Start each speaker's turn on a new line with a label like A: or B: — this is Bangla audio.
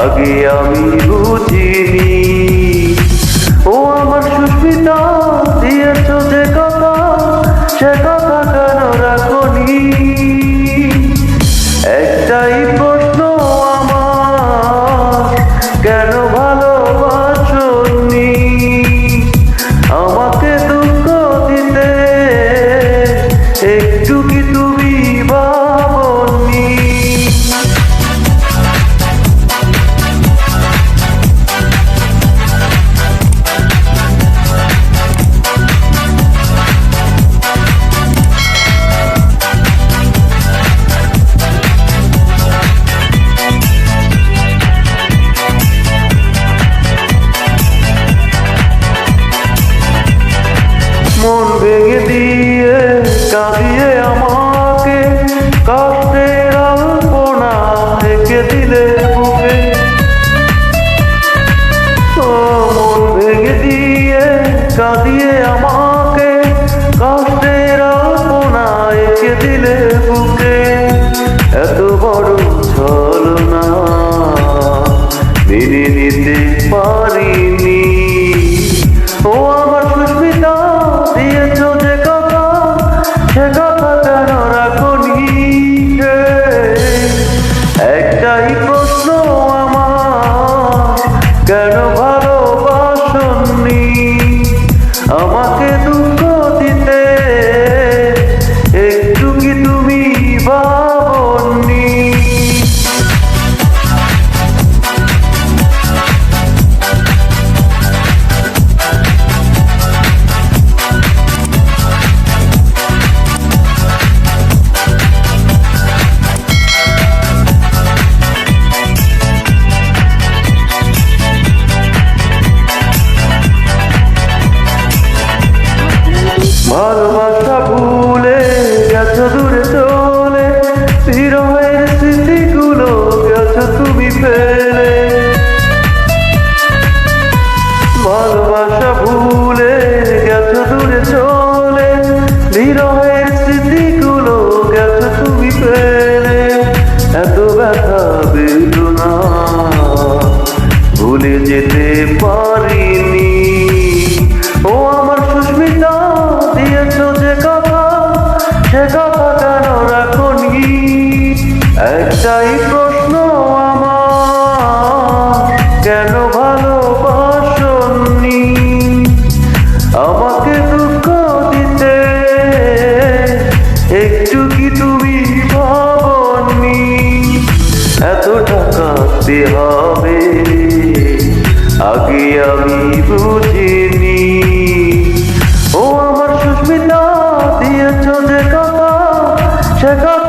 A: আগে আমি বুঝিনি। ও আমার সুস্মিতা, দিয়েছ যে কথা, সে কথা কেন রাখনি? একটাই প্রশ্ন আমার, কেন ভালোবাসনি? আমাকে দুঃখ দিতে একটু কি ভেঙে দিয়ে কাঁদিয়ে আমাকে কষ্টের অল্পনা এঁকে দিলে বুকে ও মন ভেঙে দিয়ে কাঁদিয়ে আমাকে কষ্টের অল্পনা এঁকে দিলে বুকে। এত বড় ছলনা, মেনে নিতে পারিনি। ভাষা একটাই প্রশ্ন আমার, কেন ভালোবাসনি? আমাকে দুঃখ দিতে একটু কি তুমি ভাবনি? এত টাকাতে হবে, আগে আমি বুঝিনি। ও আমার সুস্মিতা দিয়েছ যে কথা, সে কথা